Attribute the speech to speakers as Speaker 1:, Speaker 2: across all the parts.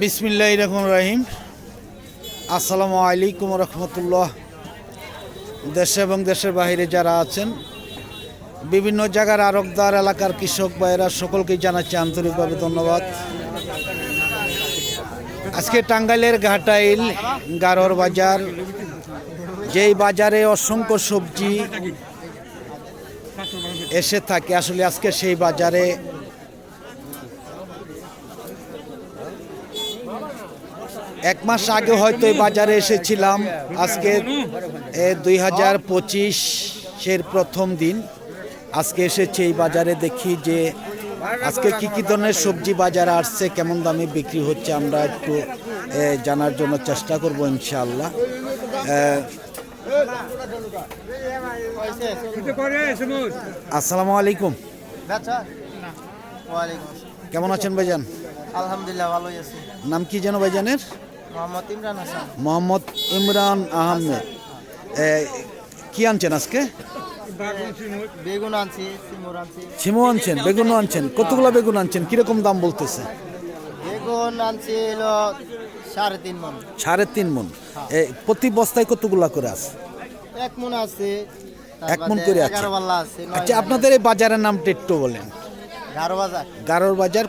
Speaker 1: বিসমিল্লাহ রহমান রাহিম। আসসালামু আলাইকুম রহমতুল্লাহ। দেশে এবং দেশের বাইরে যারা আছেন, বিভিন্ন জায়গার আরকদার এলাকার কৃষক ভাইয়েরা সকলকেই জানাচ্ছি আন্তরিকভাবে ধন্যবাদ। আজকে টাঙ্গাইলের ঘাটাইল গারোর বাজার, যেই বাজারে অসংখ্য সবজি এসে থাকে, আসলে আজকে সেই বাজারে এক মাস আগে হয়তো এই বাজারে এসেছিলাম। আজকে দুই হাজার পঁচিশের প্রথম দিন। আজকে এসেছি এই বাজারে দেখি যে আজকে কি কি ধরনের সবজি বাজারে আসছে কেমন দামে বিক্রি হচ্ছে আমরা একটু জানার জন্য চেষ্টা করব ইনশাআল্লাহ। এ, আসসালামু আলাইকুম।
Speaker 2: আচ্ছা।
Speaker 1: কেমন আছেন ভাইজান?
Speaker 2: আলহামদুলিল্লাহ ভালোই আছি।
Speaker 1: নাম কি যেন ভাইজানের?
Speaker 2: মোহাম্মদ ইমরান
Speaker 1: আহমেদ। কি আনছেন আজকে?
Speaker 2: বেগুন আনছি
Speaker 1: আনছেন বেগুনও আনছেন। কতগুলো বেগুন আনছেন? কীরকম দাম বলতেছে?
Speaker 2: বেগুন আনছি হলো সাড়ে তিন মন।
Speaker 1: সাড়ে তিন মন। প্রতি বস্তায় কতগুলা করে আছে?
Speaker 2: এক মন আছে
Speaker 1: এক মণ করে আছে। আচ্ছা আপনাদের এই বাজারের নামটা একটু বলেন।
Speaker 2: গারো বাজার
Speaker 1: গারোর বাজার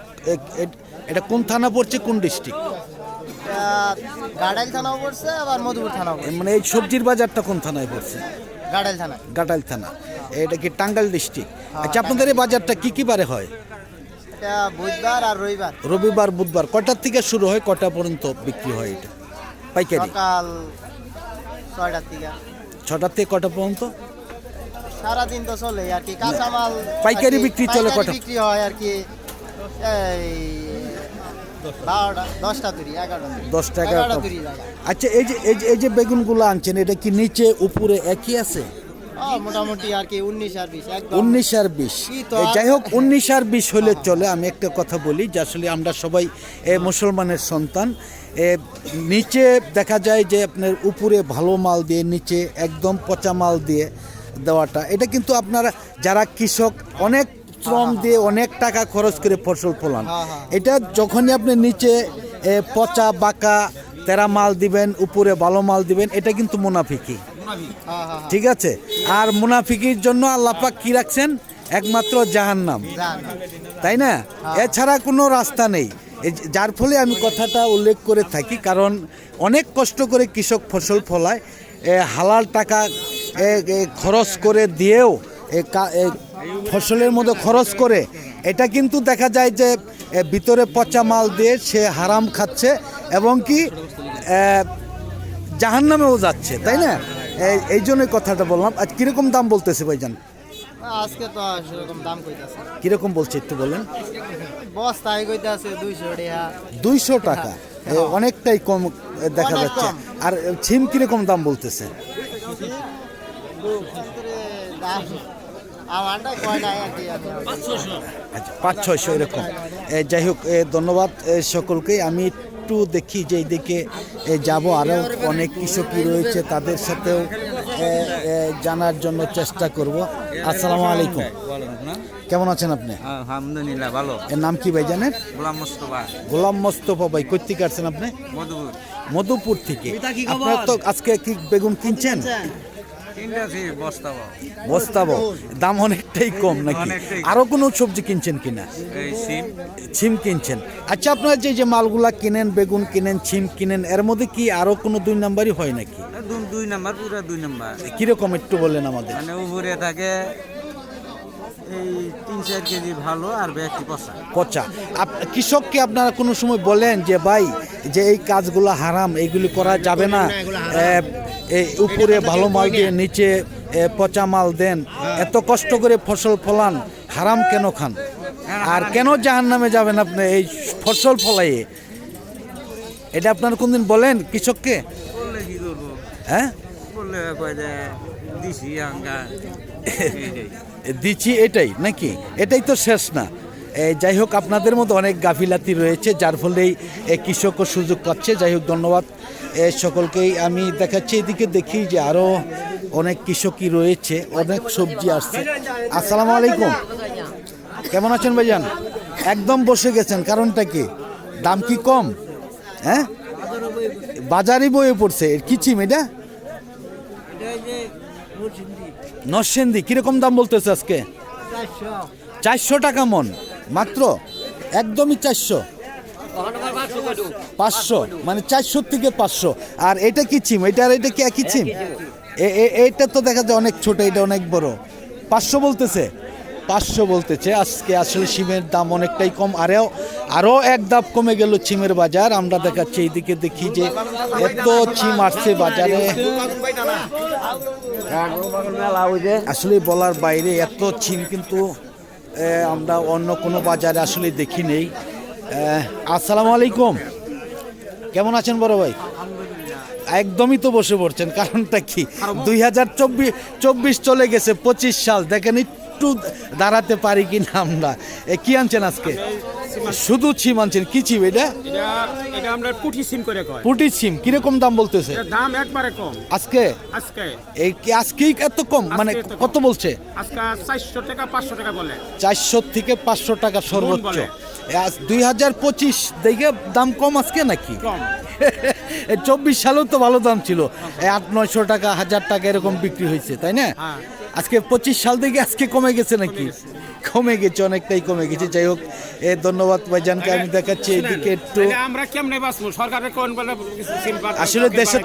Speaker 1: এটা কোন থানা পড়ছে কোন ডিস্ট্রিক্ট?
Speaker 2: গাডাইল থানাও পড়ছে আবার মধুপুর থানাও পড়ছে।
Speaker 1: মানে এই সবজির বাজারটা কোন থানায় পড়ছে?
Speaker 2: গাডাইল থানা
Speaker 1: গাটাইল থানা। এটা কি টাঙ্গাইল ডিস্ট্রিক্ট? আচ্ছা আপনাদের এই বাজারটা কি কি বারে হয়?
Speaker 2: বুধবার আর রবিবার।
Speaker 1: রবিবার বুধবার। কটার থেকে শুরু হয় কটা পর্যন্ত বিক্রি হয় এটা? পাইকারি?
Speaker 2: সকাল ছয়টার থেকে
Speaker 1: ছটার থেকে কটা পর্যন্ত?
Speaker 2: সারাদিন তো চলে আর কি কাঁচামাল
Speaker 1: পাইকারি বিক্রি চলে কটা?
Speaker 2: বিক্রি হয় আর কি এই বারোটা দশটা তুরি এগারোটা
Speaker 1: দশটা
Speaker 2: এগারোটা
Speaker 1: এগারোটা
Speaker 2: তুরি
Speaker 1: আচ্ছা এই যে এই যে এই যে বেগুনগুলো আনছেন এটা কি নিচে উপরে একই আছে?
Speaker 2: মোটামুটি আর কি উনিশ আর বিশ
Speaker 1: উনিশ আর যাই হোক উনিশ আর বিশ হলে চলে আমি একটা কথা বলি যে আসলে আমরা সবাই মুসলমানের সন্তান। নিচে দেখা যায় যে আপনার উপরে ভালো মাল দিয়ে নিচে একদম পচা মাল দিয়ে দেওয়াটা। এটা কিন্তু আপনারা যারা কৃষক অনেক শ্রম দিয়ে অনেক টাকা খরচ করে ফসল ফলান। এটা যখনই আপনি নিচে পচা বাঁকা তেরা মাল দিবেন উপরে ভালো মাল দিবেন এটা কিন্তু মুনাফিকি। ঠিক আছে? আর মুনাফিকির জন্য আল্লাহ পাক কি রাখছেন? একমাত্র জাহান্নাম। তাই না? এছাড়া কোনো রাস্তা নেই। যার ফলে আমি কথাটা উল্লেখ করে থাকি কারণ অনেক কষ্ট করে কৃষক ফসল ফলায়। এ, হালাল টাকা খরচ করে দিয়েও ফসলের মধ্যে খরচ করে। এটা কিন্তু দেখা যায় যে ভিতরে পচা মাল দিয়ে সে হারাম খাচ্ছে এবং কি এ, জাহান্নামেও যাচ্ছে তাই না? এই- জন্যই কথাটা বললাম। আজ কীরকম দাম বলতেছে ভাইজান?
Speaker 2: আজকে তো সেরকম দাম কইতাছে
Speaker 1: কীরকম বলছে একটু বলেন।
Speaker 2: বস্তায় কইতাছে দুইশো টাকা।
Speaker 1: টাকা অনেকটাই কম দেখা যাচ্ছে। আর ছিম কীরকম দাম বলতেছে?
Speaker 2: দাম
Speaker 1: আচ্ছা পাঁচ ছয়শো এরকম। যাই হোক ধন্যবাদ সকলকে। আমি একটু দেখি যে এইদিকে যাব। আরও অনেক কৃষকই রয়েছে তাদের সাথেও জানার জন্য চেষ্টা করব। আসসালামু আলাইকুম। কেমন আছেন আপনি?
Speaker 3: আলহামদুলিল্লাহ ভালো।
Speaker 1: এর নাম কি ভাই জানেন?
Speaker 3: গোলাম মোস্তফা।
Speaker 1: গোলাম মোস্তফা ভাই কোথেকে আসছেন আপনি?
Speaker 3: মধুপুর।
Speaker 1: মধুপুর থেকে। আপনার তো আজকে কি বেগুন কিনছেন। বস্তাবো দাম অনেকটাই কম নাকি? আরও কোনো সবজি কিনছেন কিনা? ছিম কিনছেন। আচ্ছা আপনার যে যে মালগুলা কিনেন বেগুন কিনেন ছিম কিনেন এর মধ্যে কি আরও কোনো দুই নাম্বারই হয় নাকি?
Speaker 3: দুই নাম্বার পুরো দুই নাম্বার।
Speaker 1: কীরকম একটু বললেন আমাদের।
Speaker 3: মানে উপরে থাকে এই তিন চার কেজি ভালো আর ব্যক্তি পচা।
Speaker 1: পচা। কৃষককে আপনারা কোনো সময় বলেন যে ভাই যে এই কাজগুলো হারাম এইগুলি করা যাবে না? এই উপরে ভালো মাল দিয়ে নিচে পচা মাল দেন এত কষ্ট করে ফসল ফলান হারাম কেন খান? আর কেন জাহান নামে যাবেন আপনি এই ফসল ফলাইয়ে? এটা আপনারা কোনদিন বলেন কৃষককে? হ্যাঁ?
Speaker 3: দিছি
Speaker 1: দিচ্ছি এটাই নাকি? এটাই তো শেষ না। যাই হোক আপনাদের মতো অনেক গাফিলাতি রয়েছে যার ফলেই এ, কৃষকও সুযোগ পাচ্ছে। যাই হোক ধন্যবাদ। সকলকেই আমি দেখাচ্ছি এদিকে দেখি যে আরও অনেক কৃষকই রয়েছে অনেক সবজি আসছে। আসসালামু আলাইকুম। কেমন আছেন ভাইজান? একদম বসে গেছেন কারণটা কি? দাম কি কম? হ্যাঁ? বাজারই বয়ে পড়ছে কি চিম এটা? নরসেন্দি কীরকম দাম বলতেছে আজকে? চারশো টাকা মন। মাত্র একদমই চারশো। পাঁচশো মানে চারশো থেকে পাঁচশো। আর এটা কি চিম এটা আর এটা কি একই চিম এটা তো দেখা যায় অনেক ছোট, এটা অনেক বড়। পাঁচশো বলতেছে। পাঁচশো বলতেছে, আজকে আসলে সিমের দাম অনেকটাই কম। আরও আরও এক ধাপ কমে গেল চিমের বাজার। আমরা দেখাচ্ছি এইদিকে দেখি যে এত চিম আসছে বাজারে। আসলে বলার বাইরে এত চিম কিন্তু আমরা অন্য কোনো বাজারে আসলে দেখি নেই। আসসালামু আলাইকুম। কেমন আছেন বড় ভাই? একদমই তো বসে পড়ছেন, কারণটা কি? দুই হাজার চব্বিশ চব্বিশ চলে গেছে, পঁচিশ সাল। দেখেন একটু দাঁড়াতে পারি কি না আমরা কি আনছেন আজকে? শুধু ছিম আনছেন কি ছিম এটা?
Speaker 4: এটা আমরা পুঠি সিম করে কয়।
Speaker 1: পুটি ছিম কীরকম দাম বলতেছে?
Speaker 4: দাম একবারে কম।
Speaker 1: আজকে?
Speaker 4: আজকে।
Speaker 1: এই কি আজকেই এত কম? মানে কত বলছে?
Speaker 4: আজকে চারশো টাকা পাঁচশো টাকা বলে।
Speaker 1: চারশো থেকে পাঁচশো টাকা সর্বোচ্চ। হাজার পঁচিশ দেখে দাম কম আজকে নাকি?
Speaker 4: কম।
Speaker 1: চব্বিশ সালেও তো ভালো দাম ছিল। আট নয়শো টাকা হাজার টাকা এরকম বিক্রি হয়েছে তাই না?
Speaker 4: হ্যাঁ।
Speaker 1: আজকে পঁচিশ সাল থেকে আজকে কমে গেছে নাকি? কমে গেছে অনেকটাই কমে গেছে। যাই হোক এ ধন্যবাদ ভাইজানকে আমি দেখাচ্ছি এদিকে একটু।
Speaker 4: আমরা কেমনে বাঁচবো? সরকারের কোন বলে কিছু সিম পাঠায়,
Speaker 1: আসলে দেশে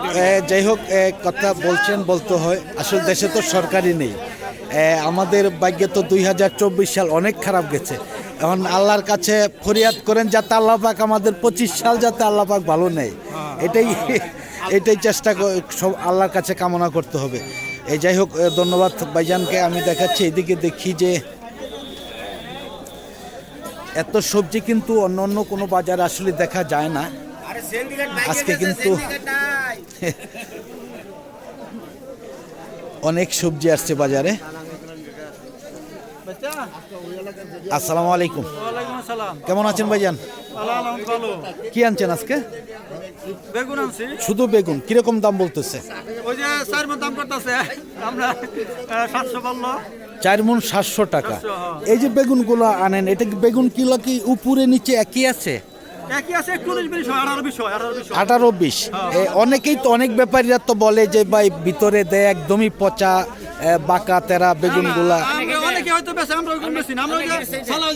Speaker 1: যাই হোক কথা বলছেন বলতে হয়। আসলে দেশে তো সরকারই নেই। আমাদের ভাগ্যে তো দুই হাজার চব্বিশ সাল অনেক খারাপ গেছে। এখন আল্লাহর কাছে ফরিয়াদ করেন যাতে আল্লাহ পাক আমাদের পঁচিশ সাল যাতে আল্লাহ পাক ভালো নেয়। এটাই এটাই চেষ্টা সব আল্লাহর কাছে কামনা করতে হবে। এই যাই হোক ধন্যবাদ ভাইজানকে আমি দেখাচ্ছি এদিকে দেখি যে এত সবজি কিন্তু অন্য অন্য কোনো বাজার আসলে দেখা যায় না। আজকে কিন্তু অনেক সবজি আসছে বাজারে। আসসালামু আলাইকুম।
Speaker 3: আসসালাম।
Speaker 1: কেমন আছেন ভাইজান? কি আনছেন আজকে?
Speaker 3: বেগুন আনছি।
Speaker 1: শুধু বেগুন কীরকম দাম বলতেছে?
Speaker 3: ওই যে চার মন দাম করতেছে আমরা সাতশো বলল।
Speaker 1: চার মন সাতশো টাকা।
Speaker 3: হ্যাঁ।
Speaker 1: এই যে বেগুনগুলো আনেন এটা বেগুন কিলো কি উপরে নিচে একই আছে?
Speaker 3: আঠারো বিশ
Speaker 1: এ, অনেকেই তো অনেক ব্যাপারীরা তো বলে যে ভাই ভিতরে দেয় একদমই পচা বাঁকা তেরা বেগুনগুলা।
Speaker 3: হয়তো বেশি আমরা বেশি না আমরা যে সালা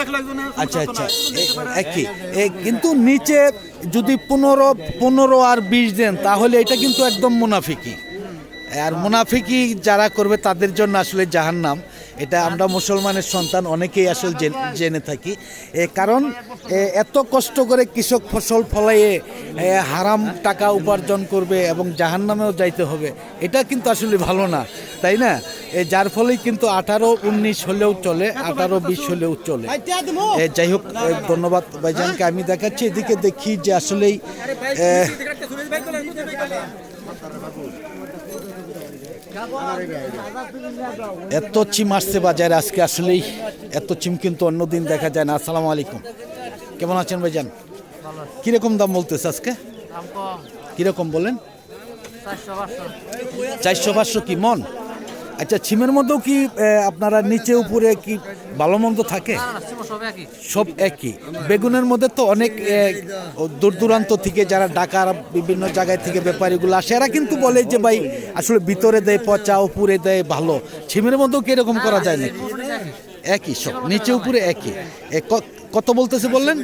Speaker 3: দেখল
Speaker 1: আচ্ছা আচ্ছা একই কিন্তু নিচে যদি পনেরো পনেরো আর বিশ দেন তাহলে এটা কিন্তু একদম মুনাফিকি। আর মুনাফিকি যারা করবে তাদের জন্য আসলে জাহান্নাম। এটা আমরা মুসলমানের সন্তান, অনেকেই আসলে জেনে থাকি। কারণ এত কষ্ট করে কৃষক ফসল ফলাইয়ে হারাম টাকা উপার্জন করবে এবং জাহান্নামেও যাইতে হবে, এটা কিন্তু আসলে ভালো না, তাই না? যার ফলেই কিন্তু আঠারো, উনিশ হলেও চলে, আঠারো, বিশ হলেও চলে। যাই হোক ধন্যবাদ ভাইজানকে। আমি দেখাচ্ছি, এদিকে দেখি যে আসলেই এত চিম আসছে বাজারে আজকে আসলেই এত চিম কিন্তু অন্যদিন দেখা যায় না। আসসালামু আলাইকুম। কেমন আছেন ভাইজান? কীরকম দাম বলতেছে আজকে? কীরকম বলেন? চারশো পাঁচশো কি মন? আচ্ছা ছিমের মধ্যেও কি আপনারা নিচে উপরে কি ভালো মন্দ থাকে? সব একই। বেগুনের মধ্যে তো অনেক দূর দূরান্ত থেকে যারা ঢাকার বিভিন্ন জায়গায় থেকে ব্যাপারীগুলো আসে এরা কিন্তু বলে যে ভাই আসলে ভিতরে দেয় পচা উপরে দেয় ভালো। ছিমের মধ্যেও কি এরকম করা যায় নাকি? একই। সব নিচে উপরে একই। কত বলতেছে বললেন?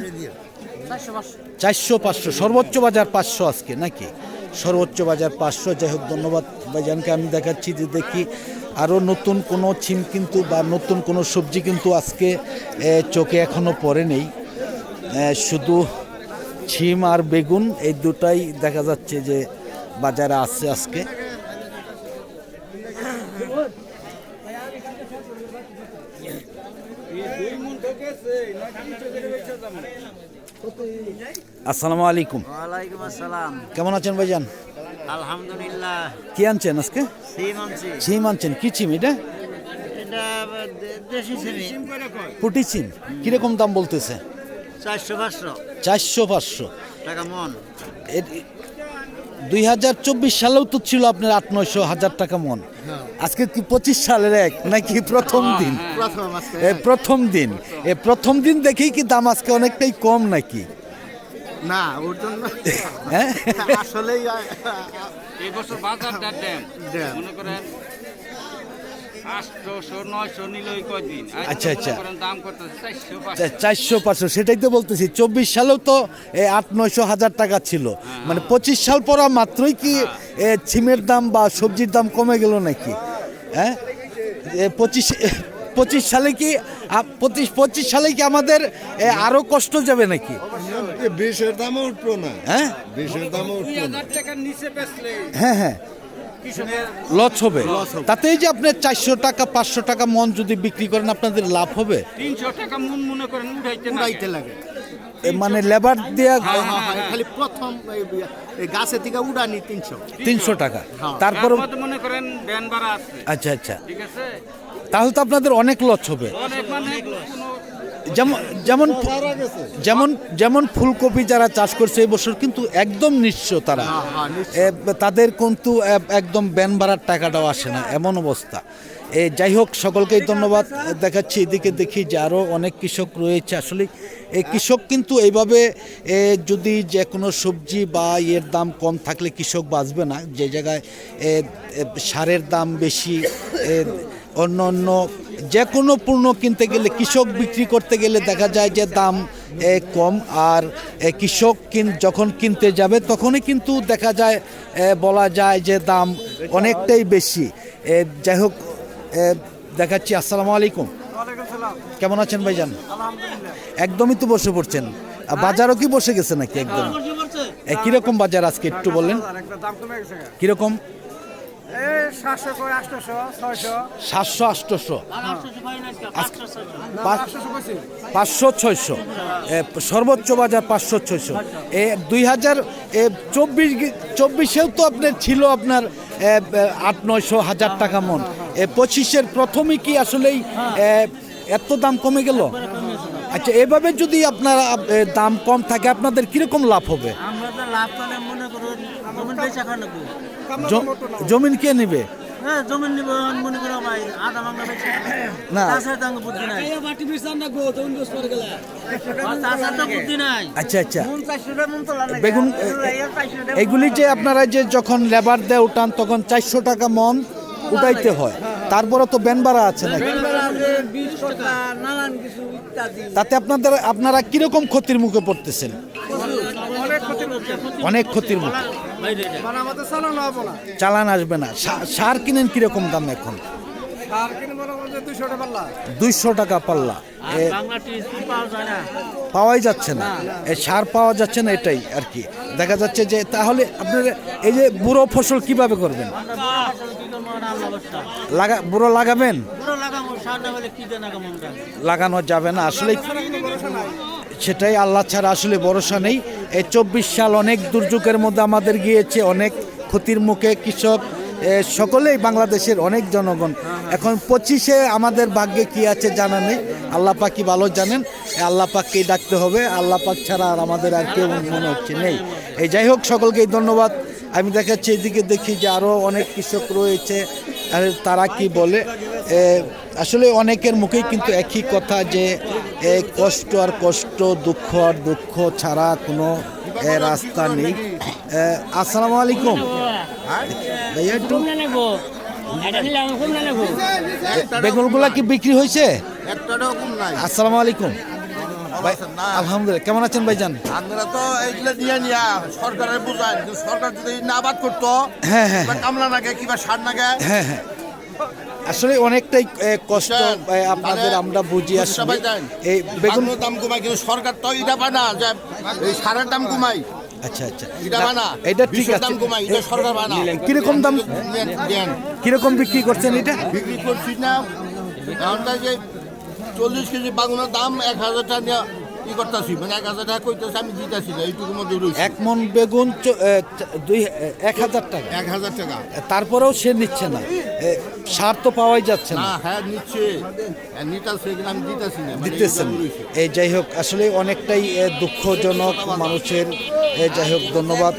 Speaker 1: চারশো পাঁচশো সর্বোচ্চ বাজার পাঁচশো আজকে নাকি? সর্বোচ্চ বাজার পাঁচশো যাই হোক ধন্যবাদ ভাইজানকে আমি দেখাচ্ছি যে দেখি আরও নতুন কোনো ছিম কিন্তু বা নতুন কোনো সবজি কিন্তু আজকে চোখে এখনও পড়ে নেই। শুধু ছিম আর বেগুন এই দুটাই দেখা যাচ্ছে যে বাজারে আছে আজকে। আসসালামু আলাইকুম।
Speaker 3: ওয়ালাইকুম আসসালাম।
Speaker 1: কেমন আছেন ভাইজান?
Speaker 3: আলহামদুলিল্লাহ।
Speaker 1: কি আনছেন আজকে?
Speaker 3: সিম
Speaker 1: আনছেন কি ছিম এটা? পুটি ছিম কীরকম দাম বলতেছে?
Speaker 3: চারশো পাঁচশো।
Speaker 1: চারশো পাঁচশো।
Speaker 3: টাকা মন।
Speaker 1: দুই হাজার চব্বিশ সালেও তো ছিল আপনার আট নয়শো হাজার টাকা মন। আজকে কি পঁচিশ সালের এক নাকি প্রথম দিন?
Speaker 2: প্রথম
Speaker 1: এ প্রথম দিন। এ প্রথম দিন দেখেই কি দাম আজকে অনেকটাই কম নাকি?
Speaker 2: না ওর জন্য
Speaker 1: হ্যাঁ?
Speaker 2: আসলেই
Speaker 5: এই বছর বাজারটা ড্যাম। মনে করেন
Speaker 1: আচ্ছা, আচ্ছা।
Speaker 5: করেন দাম করতেছে চারশো পাঁচশো।
Speaker 1: সেটাই তো বলতেছি। চব্বিশ সালেও তো এ, আট নয়শো হাজার টাকা ছিল। মানে পঁচিশ সাল পরা মাত্রই কি এ, সিমের দাম বা সবজির দাম কমে গেল নাকি? হ্যাঁ? এ, পঁচিশ পঁচিশ সালে কি পঁচিশ পঁচিশ সালে কি আমাদের আরও কষ্ট যাবে নাকি?
Speaker 6: বিষের দামও উঠবো না।
Speaker 1: হ্যাঁ?
Speaker 6: বিষের দামও না।
Speaker 5: বেচলে
Speaker 1: হ্যাঁ হ্যাঁ। লস হবে। তাতে এই যে আপনার চারশো টাকা পাঁচশো টাকা মন যদি বিক্রি করেন আপনাদের লাভ হবে?
Speaker 5: তিনশো টাকা মন মনে করেন উঠাইতে
Speaker 2: লাগে।
Speaker 1: মানে লেবার দেওয়া
Speaker 2: হ্যাঁ, হ্যাঁ, হ্যাঁ, খালি প্রথম এই- এই গাছে থেকে উড়ানি তিনশো।
Speaker 1: তিনশো টাকা। তারপর
Speaker 5: মনে করেন
Speaker 1: আচ্ছা আচ্ছা।
Speaker 5: ঠিক আছে?
Speaker 1: তাহলে তো আপনাদের অনেক লস হবে।
Speaker 5: মানে
Speaker 1: যেমন যেমন যেমন যেমন ফুলকপি যারা চাষ করছে এই বছর কিন্তু একদম নিঃস্ব তারা।
Speaker 2: হ্যাঁ, হ্যাঁ,
Speaker 1: তাদের কিন্তু একদম ব্যান ভাড়ার টাকাটাও আসে না এমন অবস্থা। এ যাই হোক সকলকেই ধন্যবাদ দেখাচ্ছি এদিকে দেখি যে আরও অনেক কৃষক রয়েছে। আসলে এই কৃষক কিন্তু এইভাবে যদি যে কোনো সবজি বা এর দাম কম থাকলে কৃষক বাঁচবে না। যে জায়গায় সারের দাম বেশি অন্য অন্য যে কোনো পণ্য কিনতে গেলে কৃষক বিক্রি করতে গেলে দেখা যায় যে দাম এ, কম। আর কৃষক কিন যখন কিনতে যাবে তখনই কিন্তু দেখা যায় বলা যায় যে দাম অনেকটাই বেশি। যাই হোক দেখাচ্ছি। আসসালামু আলাইকুম। কেমন আছেন ভাইজান? একদমই তো বসে পড়ছেন। বাজারও কি বসে গেছে নাকি একদম? এ, কীরকম বাজার আজকে একটু বললেন কীরকম?
Speaker 3: সাতশো আটশোশো
Speaker 1: পাঁচশো ছয়শো। সর্বোচ্চ বাজার পাঁচশো ছয়শো। এ দুই হাজার চব্বিশ চব্বিশেও তো আপনার ছিল আপনার আট নয়শো হাজার টাকা মন। এ পঁচিশের প্রথমে কি আসলেই এত দাম কমে গেল? আচ্ছা এভাবে যদি আপনার দাম কম থাকে আপনাদের কীরকম লাভ হবে?
Speaker 7: আমরা লাভ মনে করুন জমিন
Speaker 1: কে নেবে?
Speaker 7: হ্যাঁ মনে
Speaker 1: না। আচ্ছা আচ্ছা।
Speaker 7: মন চারশো টাকা মন তোলা লাগে।
Speaker 1: বেগুন এ- যে আপনারা যে যখন লেবার দেয় উঠান তখন চারশো টাকা মন উঠাইতে হয়। তারপরে তো ব্যান ভাড়া আছে নাকি?
Speaker 7: বিশ টাকা নানান কিছু ইত্যাদি।
Speaker 1: তাতে আপনাদের আপনারা কীরকম ক্ষতির মুখে পড়তেছেন? অনেক ক্ষতির মুখে।
Speaker 3: আমাদের চালানো
Speaker 1: আসবে না। সার কিনেন কীরকম দাম এখন? দুইশো টাকা পাল্লা। পাওয়াই যাচ্ছে না। সার পাওয়া যাচ্ছে না এটাই আর কি। দেখা যাচ্ছে যে তাহলে আপনারা এই যে বুড়ো ফসল কীভাবে করবেন? লাগা বুড়ো লাগাবেন? লাগানো যাবে না। আসলে সেটাই আল্লাহ ছাড়া আসলে ভরসা নেই। এই চব্বিশ সাল অনেক দুর্যোগের মধ্যে আমাদের গিয়েছে, অনেক ক্ষতির মুখে কৃষক সকলেই বাংলাদেশের অনেক জনগণ। এখন পঁচিশে আমাদের ভাগ্যে কি আছে জানা নেই। আল্লাহ পাক ভালো জানেন আল্লাহ পাককেই ডাকতে হবে। আল্লাহ পাক ছাড়া আর আমাদের আর কেউ মনে হচ্ছে নেই। এই যাই হোক, সকলকেই ধন্যবাদ। আমি দেখাচ্ছি এদিকে দেখি যে আরও অনেক কৃষক রয়েছে। তারা কি বলে? আসলে অনেকের মুখেই কিন্তু একই কথা যে এ, কষ্ট আর কষ্ট দুঃখ আর দুঃখ ছাড়া কোনো এ, রাস্তা নেই। আসসালামু আলাইকুম। ভাইয়া একটু বেগুনগুলা কি বিক্রি হয়েছে? আসসালামু আলাইকুম। আলহামদুলিল্লাহ কেমন আছেন ভাইজান?
Speaker 6: আমরা তো এইগুলো নিয়ে নিয়া সরকারের বুঝায় সরকার যদি না আবাদ করতো
Speaker 1: হ্যাঁ হ্যাঁ
Speaker 6: কিংবা কামলা নাগে কিংবা সার নাগে
Speaker 1: হ্যাঁ হ্যাঁ। আসলে অনেকটাই কষ্ট আপনাদের
Speaker 6: মানে
Speaker 1: আমরা বুঝি আসলে? এই বেগুন
Speaker 6: দাম কমায় কিন্তু সরকার তো এটা পায় না যে এই সারের দাম কমাই
Speaker 1: আচ্ছা আচ্ছা।
Speaker 6: এটা পায় না
Speaker 1: এটা ঠিক আছে।
Speaker 6: দাম কমাই এটা সরকার পায় না
Speaker 1: কীরকম দাম? কীরকম বিক্রি করছেন এটা?
Speaker 6: বিক্রি করছি না। যে চল্লিশ কেজি বাগুনের দাম এক হাজার টাকা নিয়ে ই করতেছি মানে এক হাজার টাকা কইতেছে আমি দিতেছি না এইটুকুর মধ্যে রয়েছে
Speaker 1: এক মন বেগুন চ- এ, চ- দুই এক হাজার টাকা।
Speaker 6: এক হাজার টাকা।
Speaker 1: তারপরেও সে নিচ্ছে না। এ, সার তো পাওয়াই যাচ্ছে না।
Speaker 6: না হ্যাঁ নিচ্ছে। হ্যাঁ, নিতেছে কিন্তু আমি দিতেছি না মানে
Speaker 1: দিতেছেন।
Speaker 6: রয়েছে।
Speaker 1: এই যাই হোক আসলে অনেকটাই এ, দুঃখজনক মানুষের এ, যাই হোক ধন্যবাদ।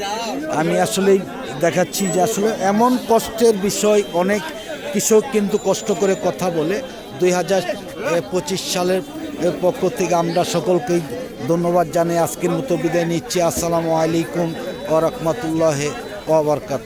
Speaker 1: আমি আসলেই দেখাচ্ছি যে আসলে এমন কষ্টের বিষয় অনেক কৃষক কিন্তু কষ্ট করে কথা বলে। দুই হাজার পঁচিশ সালের পক্ষ থেকে আমরা সকলকেই ধন্যবাদ জানিয়ে আজকের মতো বিদায় নিচ্ছি। আসসালামু আলাইকুম ও রহমতুল্লাহ ওবরকাত